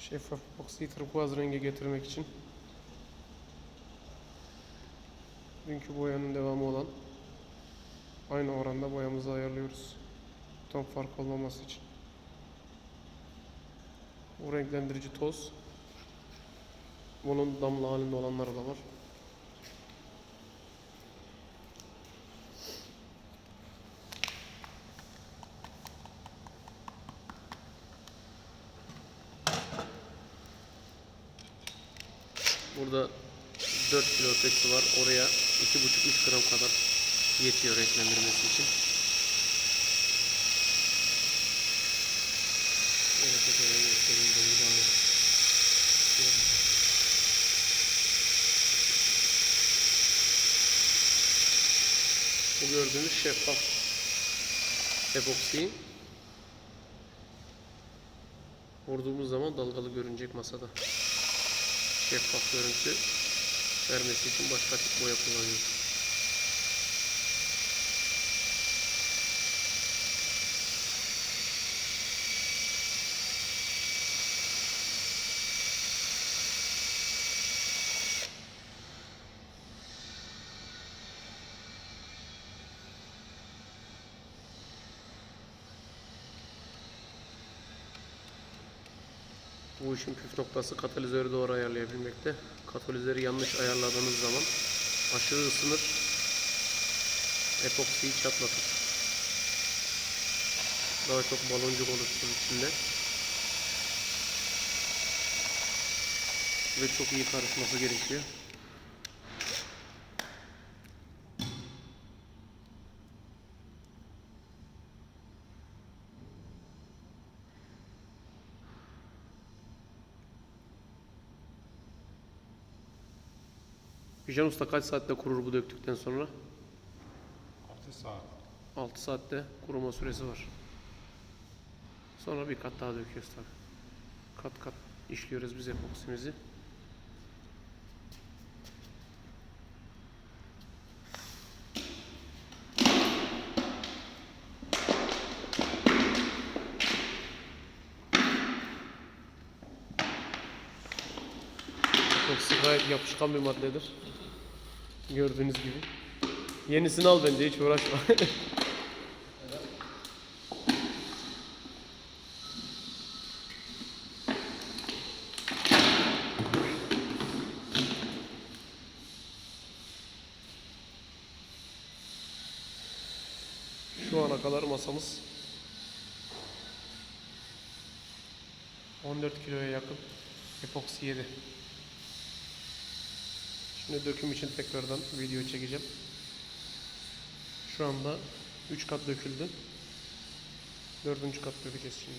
Şeffaf epoksiyi turkuaz renge getirmek için dünkü boyanın devamı olan aynı oranda boyamızı ayarlıyoruz. Ton fark olmaması için. Bu renklendirici toz. Bunun damla halinde olanları da var. Burada 4 kilo ötesi var. Oraya 2,5-3 gram kadar yetiyor renklendirmesi için. Evet, efendim, göstereyim. Bu gördüğünüz şeffaf epoksi. Vurduğumuz zaman dalgalı görünecek masada şeffaf görüntü vermesi için başka tip boya kullanıyoruz. Bu işin püf noktası katalizörü doğru ayarlayabilmekte. Katalizörü yanlış ayarladığınız zaman aşırı ısınır, epoksiyi çatlatır. Daha çok baloncuk oluşturur içinde. Ve çok iyi karışması gerekiyor. Bijan Usta kaç saatte kurur bu döktükten sonra? 6 saat. 6 saatte kuruma süresi var. Sonra bir kat daha döküyoruz tabi. Kat kat işliyoruz biz epoksimizi. Epoksi gayet yapışkan bir maddedir. Gördüğünüz gibi. Yenisini al bence hiç uğraşma. Şu ana kadar masamız 14 kiloya yakın epoksi yedi. Şimdi döküm için tekrardan video çekeceğim. Şu anda 3 kat döküldü. 4. kat dökeceğiz şimdi.